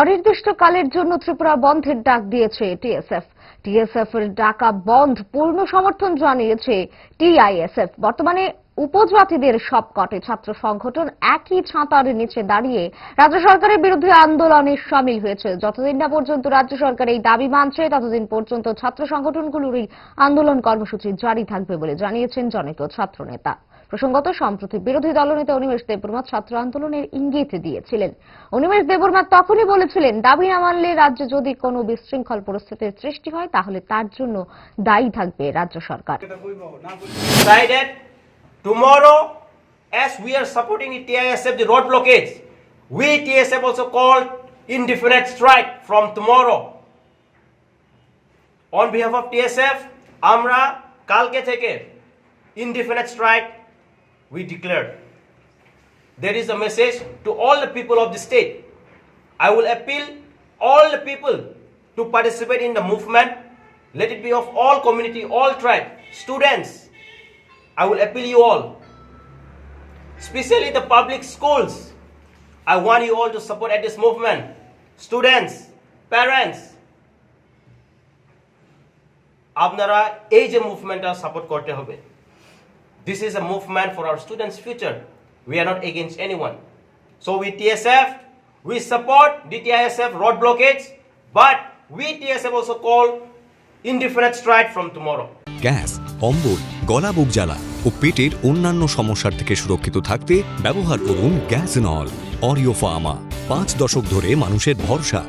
অনির্দিষ্টকালের জন্য ত্রিপুরা বন্ধের ডাক দিয়েছে টিএসএফ। টিএসএফ এর ডাকা বন্ধ পূর্ণ সমর্থন জানিয়েছে টিআইএসএফ। বর্তমানে উপজাতিদের সবকটি ছাত্র সংগঠন একই ছাতার নিচে দাঁড়িয়ে রাজ্য সরকারের বিরুদ্ধে আন্দোলনে সামিল হয়েছে। যতদিন না পর্যন্ত রাজ্য সরকার এই দাবি মানছে, ততদিন পর্যন্ত ছাত্র সংগঠনগুলোর আন্দোলন কর্মসূচি জারি থাকবে বলে জানিয়েছেন জনৈক ছাত্রনেতা। প্রসঙ্গত, সম্প্রতি বিরোধী দলনেতা অনিমেষ দেবর্মা ছাত্র আন্দোলনের ইঙ্গিত দিয়েছিলেন। অনিমেষ দেবর্মা তখনই বলেছিলেন, দাবি না মানলে রাজ্যে যদি কোনো বিশৃঙ্খল পরিস্থিতির সৃষ্টি হয়, তাহলে তার জন্য দায়ী থাকবে রাজ্য সরকার। Indefinite strike from tomorrow. On behalf of tsf amra kalke theke indefinite strike we declared. There is a message to all the people of the state. I will appeal all the people to participate in the movement. Let it be of all community, all tribe, students. I will appeal you all, especially the public schools. I want you all to support at this movement. Students, parents, আপনারা এই যে মুভমেন্টটা support করতে হবে is a movement for our students future we are not against any one so we TSF we support DTISF road blockage but we TSF also call indefinite strike from tomorrow gas অম্বল, গলা বুক জ্বালা ও পেটের অন্যান্য সমস্যার থেকে সুরক্ষিত থাকতে ব্যবহার করুন গ্যাস নল অরিও ফার্মা পাঁচ দশক ধরে মানুষের ভরসা।